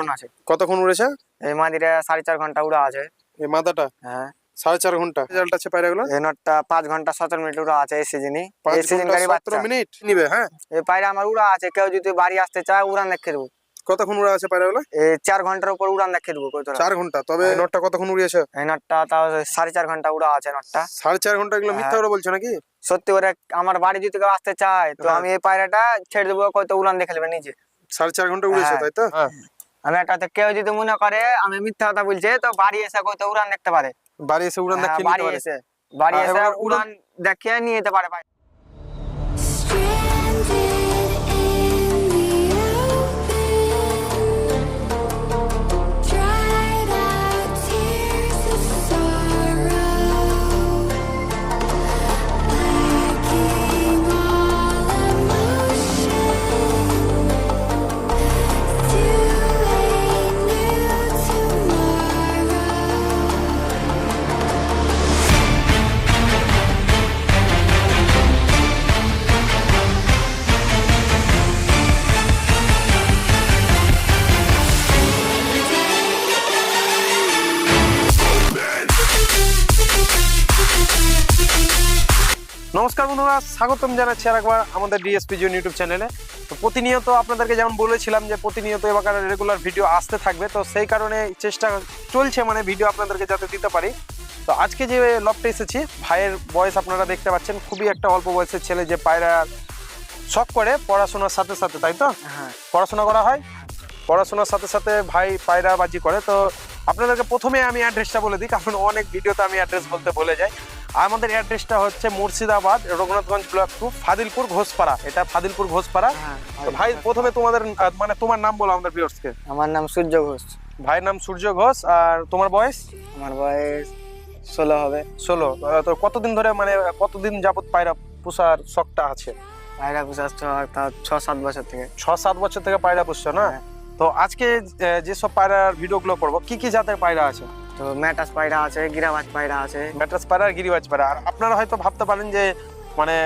উড়ন আছে। কতক্ষণ উড়েছে? এই মাদিরা সাড়ে চার ঘণ্টা উড়া আছে। এই মাদাটা? হ্যাঁ। সাড়ে চার ঘণ্টা। রেজাল্ট আছে পায়রাগুলো এই নটটা পাঁচ ঘণ্টা সতেরো মিনিট উড়া আছে এই সিজনই। এই সিজন গাড়ি সতেরো মিনিট? নিবে হ্যাঁ? এই পায়রা আমার উড়া আছে কেউ যদি বাড়ি আসতে চায় উড়ান দেখে দেবো। কতক্ষণ উড়ে আছে পায়রাগুলো এই চার ঘণ্টার উপর উড়ান দেখে দেবো চার ঘণ্টা। তবে নটটা কতক্ষণ উড়িয়েছে? এই নটটা তাও সাড়ে চার ঘণ্টা উড়া আছে নটটা। সাড়ে চার ঘণ্টা এগুলো মিথ্যা হ্যাঁ। করে বলছো নাকি? সত্যি করে আমার বাড়ি যদি কেউ আসতে চায় তো হ্যাঁ। আমি এই পায়রাটা ছেড়ে দেবো কত উড়ান দেখে নেবে নিজে। সাড়ে চার ঘণ্টা উড়েছে হ্যাঁ। তাই তো? হ্যাঁ। আমি একটা কেউ যদি মনে করে আমি মিথ্যা কথা বলছে তো বাড়ি এসে কত উড়ান দেখতে পারে। বাড়ি এসে উড়ান দেখতে দেখিয়ে বাড়ি এসে বাড়ি হ্যাঁ, এসে উড়ান- উড়ান দেখিয়ে নিয়ে যেতে পারে ভাই। স্বাগতম জানাচ্ছি আর একবার আমাদের ডিএসপি জিও ইউটিউব চ্যানেলে তো প্রতিনিয়ত আপনাদেরকে যেমন বলেছিলাম যে প্রতিনিয়ত এবার রেগুলার ভিডিও আসতে থাকবে তো সেই কারণে চেষ্টা চলছে মানে ভিডিও আপনাদেরকে যাতে দিতে পারি। তো আজকে যে লবটা এসেছি ভাইয়ের বয়স আপনারা দেখতে পাচ্ছেন খুবই একটা অল্প বয়সের ছেলে যে পায়রা শখ করে পড়াশোনার সাথে সাথে তাই তো? হ্যাঁ। পড়াশোনা করা হয়? পড়াশোনার সাথে সাথে ভাই পায়রাবাজি করে তো আপনাদেরকে প্রথমে আমি অ্যাড্রেসটা বলে দিই কারণ অনেক ভিডিওতে আমি অ্যাড্রেস বলতে ভুলে যাই। আমাদের অ্যাড্রেসটা হচ্ছে মুর্শিদাবাদ রঘুনাথগঞ্জ ব্লক টু ফাদিলপুর ঘোষপাড়া। এটা ফাদিলপুর ঘোষপাড়া। হ্যাঁ ভাই প্রথমে তোমাদের মানে তোমার নাম বলো আমাদের ভিউয়ার্সকে আমার নাম সূর্য ঘোষ। ভাইয়ের নাম সূর্য ঘোষ আর তোমার বয়স? আমার বয়স ষোলো হবে। ষোলো। তো কতদিন ধরে মানে কতদিন যাবত পায়রা পোষার শখটা আছে? পায়রা ছ- তাও ছ সাত বছর থেকে। ছ সাত বছর থেকে পায়রা পুষছো না? হ্যাঁ। তো আজকে যেসব পায়রার ভিডিওগুলো করব কি কি জাতের পায়রা আছে? তো ম্যাটাস পায়রা আছে গিরাবাজ পায়রা আছে। ম্যাটাস পায়রা আর গিরিবাজ পায়রা। আর আপনারা হয়তো ভাবতে পারেন যে মানে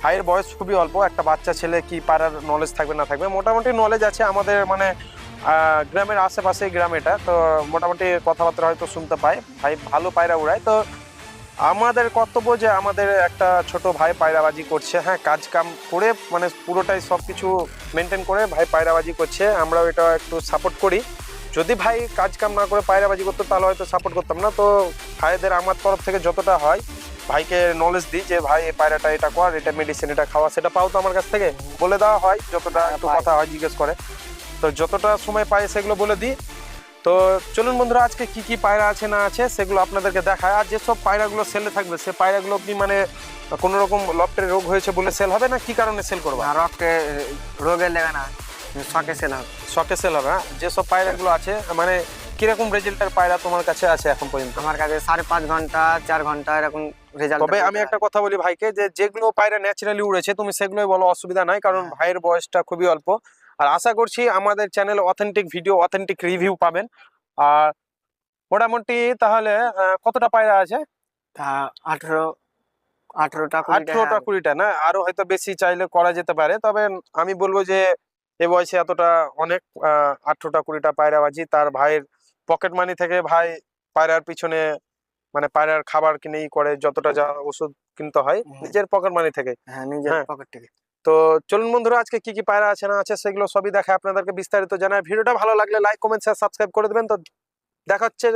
ভাইয়ের বয়স খুবই অল্প একটা বাচ্চা ছেলে কি পায়রার নলেজ থাকবে না থাকবে? মোটামুটি নলেজ আছে আমাদের মানে গ্রামের আশেপাশে গ্রাম এটা তো মোটামুটি কথাবার্তা হয়তো শুনতে পায়। ভাই ভালো পায়রা উড়ায় তো আমাদের কর্তব্য যে আমাদের একটা ছোট ভাই পায়রাবাজি করছে হ্যাঁ কাজ কাম করে মানে পুরোটাই সব কিছু মেনটেন করে ভাই পায়রাবাজি করছে আমরাও এটা একটু সাপোর্ট করি। যদি ভাই কাজ কাম না করে পায়রাবাজি করতো তাহলে হয়তো সাপোর্ট করতাম না। তো ভাইদের আমার তরফ থেকে যতটা হয় ভাইকে নলেজ দিই যে ভাই এই পায়রাটা এটা কর এটা মেডিসিন এটা খাওয়া সেটা পাও তো আমার কাছ থেকে। বলে দেওয়া হয় যতটা একটু কথা হয় জিজ্ঞেস করে। তো যতটা সময় পাই সেগুলো বলে দিই। তো চলুন বন্ধুরা আজকে কি কি পায়রা আছে না আছে সেগুলো আপনাদেরকে দেখায়। আর যেসব পায়রাগুলো সেলে থাকবে সে পায়রাগুলো কি মানে কোনো রকম লফটের রোগ হয়েছে বলে সেল হবে না কি কারণে সেল করব? আর রক্তে রোগের লেগে না শখে সেল হবে। শখে সেল হবে হ্যাঁ? যেসব পায়রাগুলো আছে মানে কীরকম রেজাল্টের পায়রা তোমার কাছে আছে এখন পর্যন্ত? আমার কাছে সাড়ে পাঁচ ঘণ্টা চার ঘণ্টা এরকম রেজাল্ট তবে আমি একটা কথা বলি ভাইকে যে যেগুলো পায়রা ন্যাচারালি উড়েছে তুমি সেগুলোই বলো অসুবিধা নাই কারণ হ্যাঁ। ভাইয়ের বয়সটা খুবই অল্প। আর আশা করছি আমাদের channel authentic video authentic review পাবেন। আর মোটামুটি তাহলে কতটা পায়রা আছে? তা আঠেরো আঠেরোটা আঠেরোটা কুড়িটা না? আরও হয়তো বেশি চাইলে করা যেতে পারে তবে আমি বলব যে এ বয়সে এতটা অনেক আঠেরোটা কুড়িটা পায়রাবাজি তার ভাইয়ের পকেট মানি থেকে ভাই পায়রার পিছনে মানে পায়রার খাবার কিনেই করে যতটা যা ওষুধ কিনতে হয় নিজের পকেট মানি থেকে। হ্যাঁ নিজের হ্যাঁ। পকেট থেকে। তো চলুন বন্ধুরা আজকে কি কি পায়রা আছে না আছে সেগুলো সবই দেখা আপনাদেরকে বিস্তারিত জানায় ভিডিওটা ভালো লাগলে লাইক কমেন্ট শেয়ার সাবস্ক্রাইব করে দেবেন। তো দেখা হচ্ছে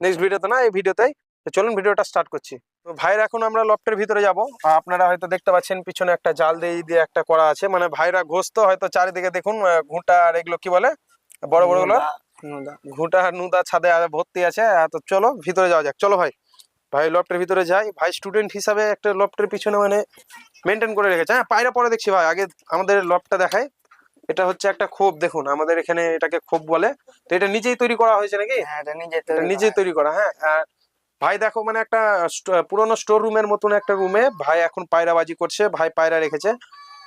নেক্সট ভিডিওতে না এই ভিডিওতেই। তো চলুন ভিডিওটা স্টার্ট করছি। তো ভাইরা এখন আমরা লফটের ভিতরে যাব। আপনারা হয়তো দেখতে পাচ্ছেন পিছনে একটা জাল দিয়ে দিয়ে একটা করা আছে। মানে ভাইরা ঘোষ তো হয়তো চারিদিকে দেখুন ঘুঁটা আর এগুলো কি বলে? বড় বড়গুলো নুদা, নুদা। ঘুঁটা নুদা ছাদে ভর্তি আছে। তো চলো ভিতরে যাওয়া যাক। চলো ভাই। ভাই লফটের ভিতরে যাই। ভাই স্টুডেন্ট হিসাবে একটা লফটের পিছনে মানে মেনটেন করে রেখেছে। হ্যাঁ পায়রা পরে দেখছি ভাই। আগে আমাদের লফটটা দেখায় এটা হচ্ছে একটা খোপ দেখুন। আমাদের এখানে এটাকে খোপ বলে। তো এটা নিজেই তৈরি করা হয়েছে নাকি? হ্যাঁ এটা নিজেই তৈরি করা হ্যাঁ। আর ভাই দেখো মানে একটা পুরোনো স্টোর রুমের মতন একটা রুমে ভাই এখন পায়রাবাজি করছে ভাই পায়রা রেখেছে।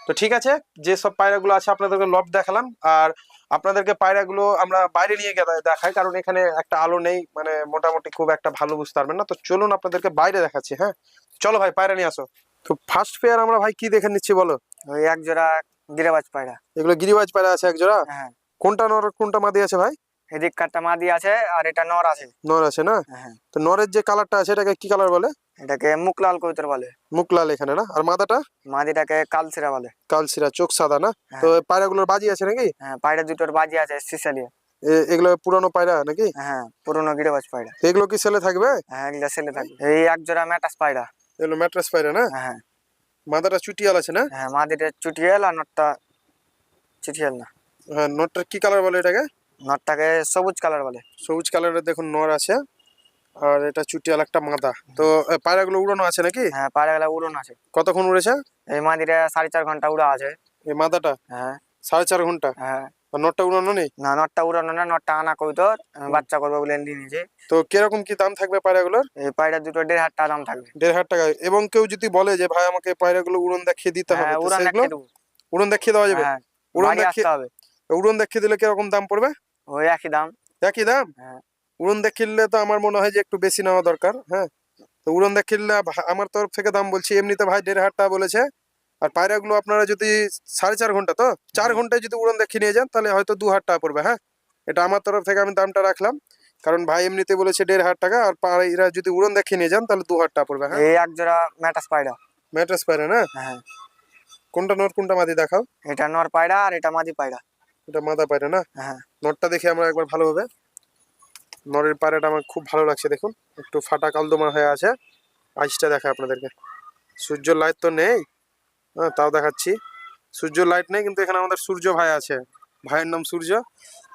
তো ঠিক আছে যে সব পায়রাগুলো আছে আপনাদেরকে লফট দেখালাম। আর আপনাদেরকে পায়রাগুলো আমরা বাইরে নিয়ে গিয়ে দেখাই কারণ এখানে একটা আলো নেই মানে মোটামুটি খুব একটা ভালো বুঝতে পারবেন না। তো চলুন আপনাদেরকে বাইরে দেখাচ্ছি হ্যাঁ? চলো ভাই পায়রা নিয়ে আসো। তো ফার্স্ট ফেয়ার আমরা ভাই কি দেখে নিচ্ছি বলো? এক জোড়া গিরিবাজ পায়রা। এগুলো গিরিবাজ পায়রা আছে এক জোড়া হ্যাঁ। কোনটা নর কোনটা মাদি আছে ভাই? এদিক কাঠটা মাদি আছে আর এটা নর আছে। নর আছে না? হ্যাঁ। তো নরের যে কালারটা আছে এটাকে কি কালার বলে? এটাকে মুকলাল কবুতর বলে। মুখ লাল এখানে না? আর মাদাটা মাদিটাকে কালসিরা বলে। কালসিরা চোখ সাদা না? হ্যাঁ। তো পায়রাগুলোর বাজি আছে নাকি? হ্যাঁ পায়রা দুটোর বাজি আছে সিসালিয়া এগুলো পুরানো পায়রা নাকি? হ্যাঁ পুরোনো গিরেবাজ পায়রা। এগুলো কি সেলে থাকবে? হ্যাঁ এগুলা ছেলে থাকে এই এক জোড়া ম্যাটাস পায়রা। এগুলো ম্যাট্রেস পায়রা না? হ্যাঁ। মাদাটা চুটিয়াল আছে না? হ্যাঁ মাদিটা চুটিয়েল আর নটটা চুটিয়েল না। হ্যাঁ নটটার কি কালার বলে এটাকে? নটটাকে সবুজ কালার বলে। সবুজ কালারের দেখুন নর আছে। আর এটা চুটিয়াল একটা মাদা। তো পায়রাগুলো উড়ানো আছে নাকি? হ্যাঁ পায়রাগুলা উড়ানো আছে। কতক্ষণ উড়েছে? এই মাদিটা সাড়ে চার ঘণ্টা উড়া আছে। এই মাদাটা? হ্যাঁ। সাড়ে চার ঘণ্টা? হ্যাঁ। নটটা উড়ানো নেই? না নটটা উড়ানো না নটটা আনা কবুতর আমি বাচ্চা করব বলে নিয়ে নিয়েছি তো কীরকম কি দাম থাকবে পায়রাগুলোর? এই পায়রা দুটো দেড় হাজার টাকা দাম থাকবে। দেড় হাজার টাকা। এবং কেউ যদি বলে যে ভাই আমাকে পায়রাগুলো উড়ন দেখিয়ে দিতে হবে হ্যাঁ তো দেখিয়ে দেবো। উড়ন দেখিয়ে দেওয়া যাবে? হ্যাঁ উড়ন দেখিয়ে হবে। উড়ন দেখিয়ে দিলে কীরকম দাম পড়বে? ওই একই দাম। একই দাম? হ্যাঁ। উড়ন দেখিলে তো আমার মনে হয় যে একটু বেশি নেওয়া দরকার হ্যাঁ? তো উড়ন দেখিলে আমার তরফ থেকে দাম বলছি এমনিতে ভাই দেড় হাজার টাকা বলেছে। আর পায়রাগুলো আপনারা যদি সাড়ে চার ঘণ্টা তো চার ঘন্টায় যদি উড়ন দেখিয়ে নিয়ে যান তাহলে হয়তো দু হাজার টাকা পড়বে হ্যাঁ? এটা আমার তরফ থেকে আমি দামটা রাখলাম। কারণ ভাই এমনিতে বলেছে দেড় হাজার টাকা আর পায়রা যদি উড়ন দেখিয়ে নিয়ে যান তাহলে দু হাজার টাকা পড়বে হ্যাঁ? এই এক জোড়া ম্যাটাস পায়রা। ম্যাটাস পায়রা না? হ্যাঁ। কোনটা নট কোনটা মাদি দেখাও? এটা নর পায়রা আর এটা মাদি পায়রা। এটা মাদা পায়রা না? হ্যাঁ। নটটা দেখে আমরা একবার ভালোভাবে নরের পায়রাটা আমার খুব ভালো লাগছে দেখুন। একটু ফাটা কালদমা হয়ে আছে। আইসটা দেখা আপনাদেরকে। সূর্যের লাইট তো নেই। হ্যাঁ তাও দেখাচ্ছি। সূর্যের লাইট নেই কিন্তু এখানে আমাদের সূর্য ভাই আছে। ভাইয়ের নাম সূর্য।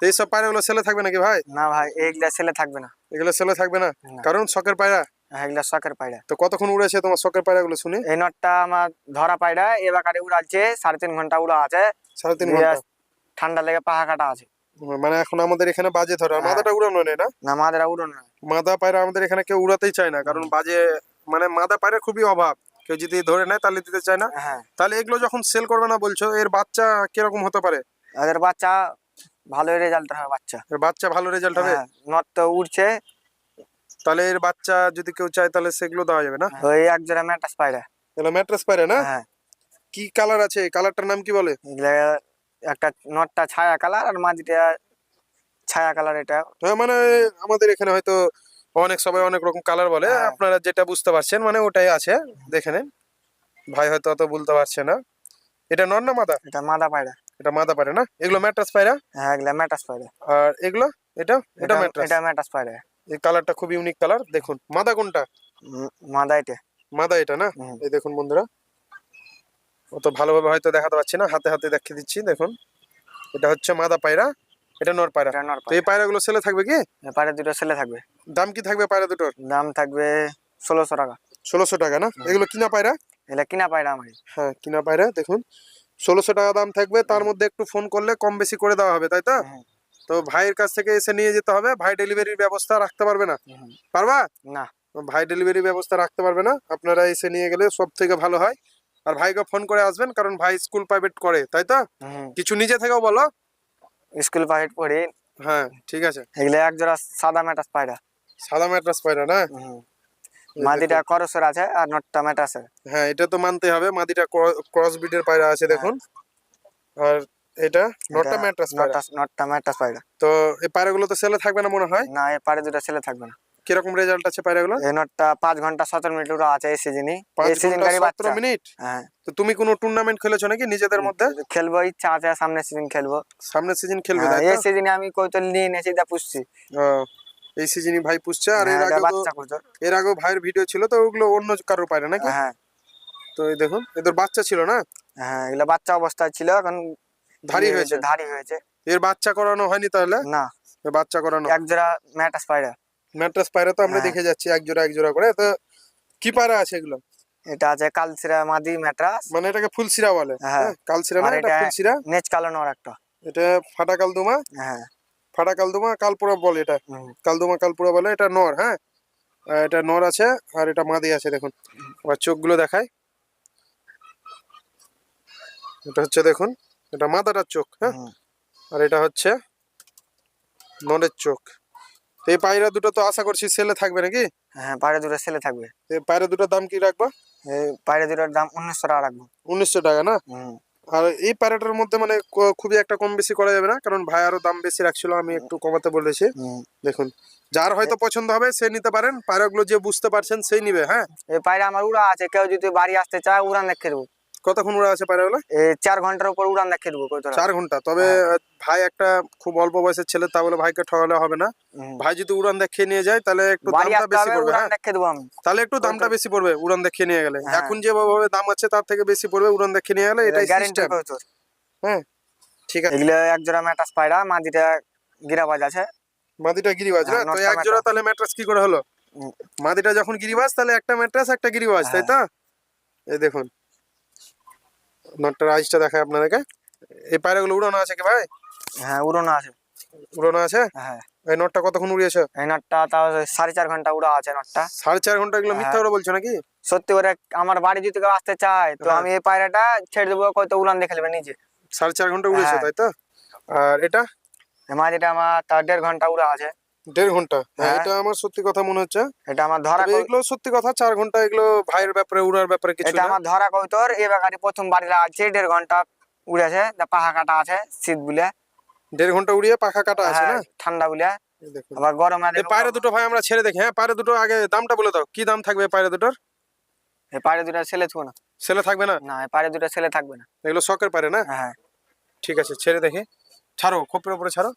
এইসব পায়রাগুলো সেলে থাকবে নাকি ভাই? না ভাই এইগুলা ছেলে থাকবে না। এগুলো সেলে থাকবে না। কারণ শখের পায়রা। হ্যাঁ, এগুলা শখের পায়রা। তো কতক্ষণ উড়েছে তোমার শখের পায়রাগুলো শুনি? এই নটটা আমার ধরা পায়রা এবার উড়াচ্ছে সাড়ে তিন ঘণ্টা উড়া আছে। সাড়ে তিন ঘণ্টা। ঠান্ডা লেগে পাহা কাটা আছে। মানে এখন আমাদের এখানে বাজে ধরে আর হ্যাঁ। মাদাটা উড়ানো নেই না? না মাদেরা উড়ন না মাদা পায়রা আমাদের এখানে কেউ উড়াতেই চায় না কারণ বাজে মানে মাদা পায়রা খুবই অভাব। কেউ যদি ধরে নেয় তাহলে দিতে চায় না। হ্যাঁ। তাহলে এগুলো যখন সেল করবে না বলছো এর বাচ্চা কীরকম হতে পারে? এদের বাচ্চা ভালো রেজাল্ট হবে বাচ্চা। এর বাচ্চা ভালো রেজাল্ট হবে? হ্যাঁ, নট তো উড়ছে। তাহলে এর বাচ্চা যদি কেউ চায় তাহলে সেগুলো দেওয়া যাবে না? ওই এক জোড়া ম্যাটাস পায়রা। এগুলো ম্যাট্রেস পায়রা না? হ্যাঁ। কি কালার আছে? কালারটার নাম কি বলে? একটা নটটা ছায়া কালার আর মাদিটা ছায়া কালার এটা। হ্যাঁ মানে আমাদের এখানে হয়তো অনেক সবাই অনেক রকম কালার বলে। হ্যাঁ। আপনারা যেটা বুঝতে পারছেন মানে ওটাই আছে। দেখে নেন। ভাই হয়তো অত বলতে পারছে না। এটা নর না মাদা? এটা মাদা পায়রা। এটা মাদা পায়রা না? এগুলো ম্যাট্রেস পায়রা? হ্যাঁ এগুলা ম্যাটাস পায়রা। আর এগুলো? এটা? এটা ম্যাট্রেস। এটা ম্যাটাস পায়রা। এই কালারটা খুব ইউনিক কালার। দেখুন মাদা কোনটা? মাদা এটা। মাদা এটা না। এই দেখুন বন্ধুরা। অত ভালোভাবে হয়তো দেখাতে পারছি না হাতে হাতে দেখিয়ে দিচ্ছি দেখুন। এটা হচ্ছে মাদা পায়রা এটা নর পায়রা। এটা তো এই পায়রাগুলো সেলে থাকবে কি? পায়রা দুটো ছেলে থাকবে। দাম কি থাকবে পায়রা দুটোর? দাম থাকবে ষোলোশো টাকা। ষোলোশো টাকা না? এগুলো কিনা পায়রা? এগুলা কিনা পায়রা আমার। হ্যাঁ কিনা পায়রা দেখুন। ষোলোশো টাকা দাম থাকবে তার মধ্যে একটু ফোন করলে কম বেশি করে দেওয়া হবে তাই তো? হুম। তো ভাইয়ের কাছ থেকে এসে নিয়ে যেতে হবে ভাই ডেলিভারির ব্যবস্থা রাখতে পারবে না। পারবা? না। ভাই ডেলিভারি ব্যবস্থা রাখতে পারবে না? আপনারা এসে নিয়ে গেলে সব থেকে ভালো হয়। আর ভাইকে ফোন করে আসবেন কারণ ভাই স্কুল প্রাইভেট করে তাই তো? কিছু নিজে থেকেও বলো। স্কুল পাইট পড়ি হ্যাঁ ঠিক আছে। এগুলা এক জোড়া সাদা ম্যাটাস পায়রা। সাদা ম্যাট্রাস পায়রা না। মাদিটা করসর আছে আর নটটা ম্যাটাস হ্যাঁ এটা তো মানতে হবে। মাদিটা ক্রস ব্রিডের পায়রা আছে দেখুন। আর এটা নটটা ম্যাট্রাস পায়রা। নটটা ম্যাটাস পায়রা। তো এই পায়রাগুলো তো সেলে থাকবে না মনে হয়? না এই পারে দুটো ছেলে থাকবে না। কীরকম রেজাল্ট আছে পায়রাগুলো এই নটটা পাঁচ ঘণ্টা সতেরো মিনিট উড়া আছে এই এই সিজন সতেরো বাচ্চা। মিনিট? হ্যাঁ। তো তুমি কোনো টুর্নামেন্ট খেলেছো নাকি নিজেদের মধ্যে? খেলব ইচ্ছা আছে সামনের সিজন খেলব। সামনের সিজন খেলবে হ্যাঁ, তাই এই সিজনে আমি নিয়ে এনেছি যা পুষছি। এই সিজনই ভাই পুষছে আর এর হ্যাঁ, আগে বাচ্চা কৌতল। এর আগেও ভাইয়ের ভিডিও ছিল তো ওগুলো অন্য কারোর পায়রা নাকি? হ্যাঁ। তো এই দেখুন এদের বাচ্চা ছিল না? হ্যাঁ এগুলো বাচ্চা অবস্থায় ছিল এখন ধারি ইয়ে হয়েছে। ধারি হয়েছে। এর বাচ্চা করানো হয়নি তাহলে? না। এর বাচ্চা করানো এক জোড়া ম্যাটাস পায়রা। ম্যাট্রাস পায়রা তো আমরা হ্যাঁ। দেখে যাচ্ছি এক জোড়া এক জোড়া করে। তো কি পায়রা আছে এগুলো? এটা আছে কালসিরা মাদি ম্যাট্রাস। মানে এটাকে ফুলসিরা বলে। হ্যাঁ। হ্যাঁ কালসিরা না আর এটা ফুলসিরা নেচ কালো নর একটা। এটা ফাটা কালদুমা। হ্যাঁ। ফাটা কালদুমা কালপুরা বলে এটা। কালদুমা কালপুরা বলে এটা নর হ্যাঁ। এটা নর আছে আর এটা মাদি আছে দেখুন। আবার চোখগুলো দেখায় এটা হচ্ছে দেখুন এটা মাদাটার চোখ হ্যাঁ। আর এটা হচ্ছে নরের চোখ। তো এই পায়রা দুটো তো আশা করছি সেলে থাকবে নাকি? হ্যাঁ পায়রা দুটো ছেলে থাকবে। এই পায়রা দুটোর দাম কি রাখবা? এই পায়রা দুটোর দাম উনিশশো টাকা রাখব। উনিশশো টাকা না? আর এই প্যারেটার মধ্যে মানে খুবই একটা কম বেশি করা যাবে না? কারণ ভাই আরও দাম বেশি রাখছিল আমি একটু কমাতে বলেছি। দেখুন যার হয়তো পছন্দ হবে সে নিতে পারেন। পায়রাগুলো যে বুঝতে পারছেন সেই নিবে হ্যাঁ? এই পায়রা আমার উড়া আছে কেউ যদি বাড়ি আসতে চায় উড়ান দেখে দেবো। কতক্ষণ উড়া আছে পায়রাগুলো? চার ঘণ্টার উপর উড়ান দেখে দেবো চার ঘণ্টা। তবে হ্যাঁ। ভাই একটা খুব অল্প বয়সের ছেলে তা বলে ভাইকে ঠকালে হবে না। ভাই যদি উড়ান দেখিয়ে নিয়ে যায় তাহলে একটু দামটা বেশি পড়বে উড়ান হ্যাঁ? তাহলে একটু দামটা বেশি পড়বে উড়ান দেখিয়ে নিয়ে গেলে। হ্যাঁ। এখন যেভাবে দাম আছে তার থেকে বেশি পড়বে উড়ান দেখিয়ে নিয়ে গেলে এটাই সিস্টেম হ্যাঁ ঠিক আছে। এগুলো এক জোড়া ম্যাটাস পায়রা মাদিটা গিরাবাজ আছে। মাদিটা গিরিবাজ না তো এক জোড়া তাহলে ম্যাট্রাস কি করে হলো? মাদিটা যখন গিরিবাজ তাহলে একটা ম্যাট্রাস একটা গিরিবাজ তাই তো? এই দেখুন। নটটার আইসটা দেখায় আপনাদেরকে। এই পায়রাগুলো উড়ানো আছে কি ভাই? হ্যাঁ উড়ানো আছে। উড়ানো আছে? হ্যাঁ। এই নটটা কতক্ষণ উড়িয়েছে? এই নটটা তাও সাড়ে চার ঘণ্টা উড়া আছে নটটা। সাড়ে চার ঘণ্টা এগুলো মিথ্যা হ্যাঁ। করে বলছো নাকি? সত্যি করে আমার বাড়ি যদি কেউ আসতে চায় তো হ্যাঁ। আমি এই পায়রাটা ছেড়ে দেবো কয়তো উড়ান দেখে নেবে নিজে। সাড়ে চার ঘণ্টা উড়িয়েছে হ্যাঁ। তাই তো? আর এটা? এই মাদিটা আমার তার দেড় ঘণ্টা উড়া আছে। দেড় ঘণ্টা। হ্যাঁ হ্যাঁ। এটা আমার সত্যি কথা মনে হচ্ছে। এটা আমার ধরা এগুলো সত্যি কথা চার ঘণ্টা এগুলো ভাইয়ের ব্যাপারে উড়ার ব্যাপারে কিছু এটা না। আমার ধরা কৌতর এ বেকারি প্রথম বাড়ি আছে দেড় ঘণ্টা উড়েছে পাহা কাটা আছে শীত বুলে। দেড় ঘণ্টা উড়িয়ে পাখা কাটা আছে না? হ্যাঁ, ঠান্ডা বুলে। আবার গরমে পায়রা দুটো ভাই আমরা ছেড়ে দেখি। হ্যাঁ পায়রা দুটো আগে দামটা বলে দাও। কি দাম থাকবে পায়রা দুটোর? এই পাড়ে দুটো ছেলে থুবো না। ছেলে থাকবে না? না পাড়ে দুটো ছেলে থাকবে না। এগুলো শখের পারে না? হ্যাঁ। ঠিক আছে ছেড়ে দেখি। ছাড়ো খোপের উপরে ছাড়ো।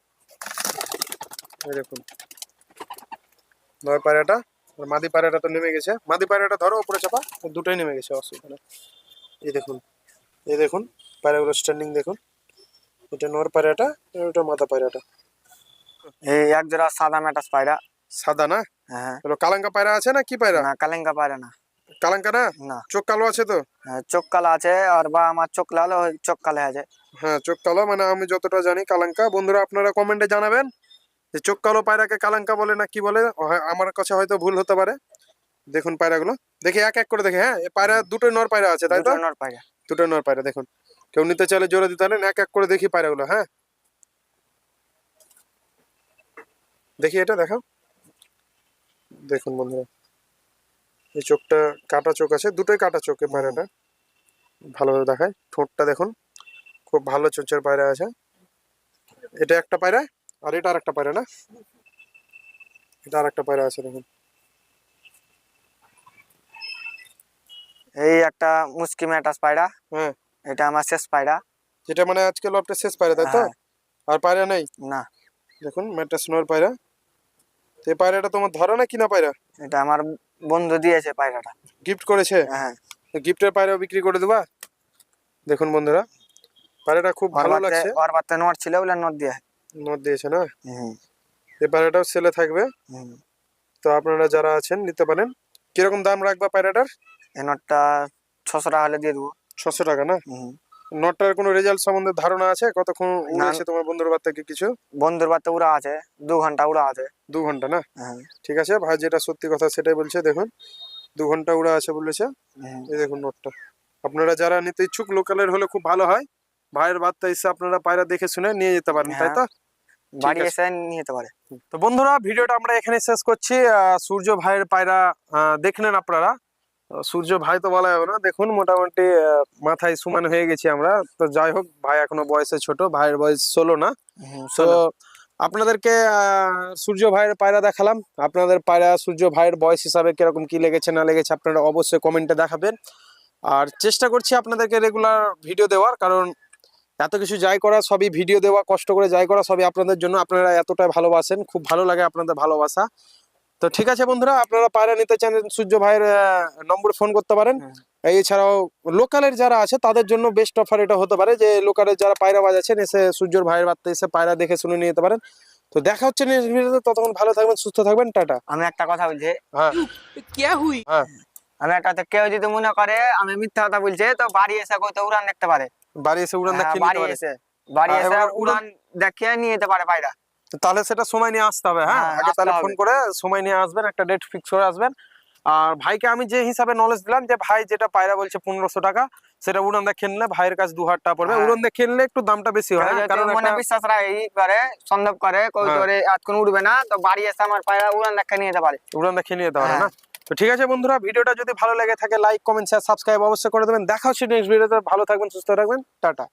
দেখুন নয় পায়রাটা আর মাদি পায়রাটা তো নেমে গেছে। মাদি পায়রাটা ধরো উপরে চাপা দুটোই নেমে গেছে অসুবিধা এই দেখুন এই দেখুন পায়রাগুলো স্ট্যান্ডিং দেখুন। এটা নর পায়রাটা ওটা মাদা পায়রাটা এই এক জোড়া সাদা ম্যাটাস পায়রা। সাদা না? হ্যাঁ। কালাঙ্কা পায়রা আছে না কি পায়রা? না কালেঙ্গা পায়রা না। কালাঙ্কা না? না। চোখ কালো আছে তো? হ্যাঁ, চোখ কালা আছে আর বা আমার চোখ লাল চোখ কালে আছে হ্যাঁ চোখ কালো মানে আমি যতটা জানি কালাঙ্কা বন্ধুরা আপনারা কমেন্টে জানাবেন। যে চোখ কালো পায়রাকে কালাঙ্কা বলে না কি বলে? আমার কাছে হয়তো ভুল হতে পারে। দেখুন পায়রাগুলো। দেখি এক এক করে দেখে হ্যাঁ পায়রা দুটো নর পায়রা আছে তাই তো? দুটো নর পায়রা। দুটো নর পায়রা দেখুন। কেউ নিতে চাইলে জোরে দিতে পারেন এক এক করে দেখি পায়রাগুলো হ্যাঁ। দেখি এটা দেখাও। দেখুন বন্ধুরা এই চোখটা কাটা চোখ আছে দুটোই কাটা চোখ পায়রাটা। ভালোভাবে দেখায়। ঠোঁটটা দেখুন খুব ভালো চোচের পায়রা আছে। এটা একটা পায়রা আর এটা আর একটা পায়রা না? এটা আর একটা পায়রা আছে দেখুন। এই একটা মুসকি ম্যাটাস পায়রা। হ্যাঁ। এটা আমার শেষ পায়রা। যেটা মানে আজকে লপটা শেষ পায়রা তাই তো? হ্যাঁ। আর পায়রা নেই? না। দেখুন ম্যাট্রাস নোর পায়রা। তো এই পায়রাটা তোমার ধরা না কিনা পায়রা? এটা আমার বন্ধু দিয়েছে পায়রাটা। গিফট করেছে? হ্যাঁ। গিফটের পায়রা বিক্রি করে দেবা? দেখুন বন্ধুরা পায়রাটা খুব ভালো লাগছে। ওর বাতে নোট ছিল বলে নোট দিয়ে। নোট দিয়েছে না? এই পায়রাটাও সেলে থাকবে। তো আপনারা যারা আছেন নিতে পারেন। কীরকম দাম রাখবা পায়রাটার? এই নোটটা ছশো টাকা হলে দিয়ে দেবো। ছশো টাকা না। নোটটার কোনো রেজাল্ট সম্বন্ধে ধারণা আছে? কতক্ষণ উড়েছে তোমার বন্ধুর বাদ থেকে কিছু? বন্ধুর বাতে উড়া আছে। দু ঘণ্টা উড়া আছে। দু ঘণ্টা না? হ্যাঁ। ঠিক আছে। ভাই যেটা সত্যি কথা সেটাই বলছে দেখুন। দু ঘণ্টা উড়া আছে বলেছে। এই দেখুন নোটটা। আপনারা যারা নিতে ইচ্ছুক লোকালের হলে খুব ভালো হয়। ভাইয়ের বার্তা এসে আপনারা পায়রা দেখে শুনে নিয়ে যেতে পারেন তাই তো? বাড়ি এসে নিয়ে যেতে পারে। তো বন্ধুরা ভিডিওটা আমরা এখানে শেষ করছি। সূর্য ভাইয়ের পায়রা দেখলেন আপনারা। সূর্য ভাই তো বলা যাবে না। দেখুন মোটামুটি মাথায় সমান হয়ে গেছি আমরা। তো যাই হোক ভাই এখনও বয়সে ছোট ভাইয়ের বয়স ষোলো না। তো আপনাদেরকে আহ, সূর্য ভাইয়ের পায়রা দেখালাম। আপনাদের পায়রা সূর্য ভাইয়ের বয়স হিসাবে কীরকম কি লেগেছে না লেগেছে আপনারা অবশ্যই কমেন্টে দেখাবেন। আর চেষ্টা করছি আপনাদেরকে রেগুলার ভিডিও দেওয়ার কারণ এত কিছু যাই করা সবই ভিডিও দেওয়া কষ্ট করে যাই করা সবই আপনাদের জন্য। আপনারা এতটাই ভালোবাসেন খুব ভালো লাগে আপনাদের ভালোবাসা। তো ঠিক আছে বন্ধুরা আপনারা পায়রা নিতে চান সূর্য ভাইয়ের নম্বরে ফোন করতে পারেন। হ্যাঁ। এছাড়াও লোকালের যারা আছে তাদের জন্য বেস্ট অফার এটা হতে পারে যে লোকালের যারা পায়রা আছেন এসে সূর্যর ভাইয়ের বার্তা এসে পায়রা দেখে শুনে নিতে পারেন। তো দেখা হচ্ছে নেক্সট ভিডিওতে ততক্ষণ ভালো থাকবেন সুস্থ থাকবেন টাটা। আমি একটা কথা বলছি। হ্যাঁ। কে হুই? হ্যাঁ। আমি একটা কেউ যদি মনে করে আমি মিথ্যা কথা বলছি তো বাড়ি এসে কইতে উড়ান দেখতে পারে। বাড়ি এসে উড়ান হ্যাঁ, দেখিয়ে নিতে পারে। বাড়ি হ্যাঁ, এসে উড়ান- দেখিয়ে নিয়ে যেতে পারে পায়রা তাহলে সেটা সময় নিয়ে আসতে হবে হ্যাঁ? হ্যাঁ, আগে তাহলে ফোন করে সময় নিয়ে আসবেন একটা ডেট ফিক্স করে আসবেন। আর ভাইকে আমি যে হিসাবে নলেজ দিলাম যে ভাই যেটা পায়রা বলছে পনেরোশো টাকা সেটা উড়ান দেখে নিলে ভাইয়ের কাছে দু হাজার টাকা পড়বে। হ্যাঁ। উড়ান দেখে নিলে একটু দামটা বেশি হয় হ্যাঁ, কারণ মনে বিশ্বাস করে সন্দেহ করে কই হ্যাঁ। তোরে আজকে উড়বে না তো বাড়ি এসে আমার পায়রা উড়ান দেখে নিয়ে যেতে পারে। উড়ান দেখে নিয়ে যেতে পারে হ্যাঁ। না? তো ঠিক আছে বন্ধুরা, ভিডিওটা যদি ভালো লাগে থাকে লাইক কমেন্ট শেয়ার সাবস্ক্রাইব অবশ্যই করে দেবেন। দেখা হচ্ছে নেক্সট ভিডিওতে ভালো থাকবেন, সুস্থ থাকবেন। টাটা।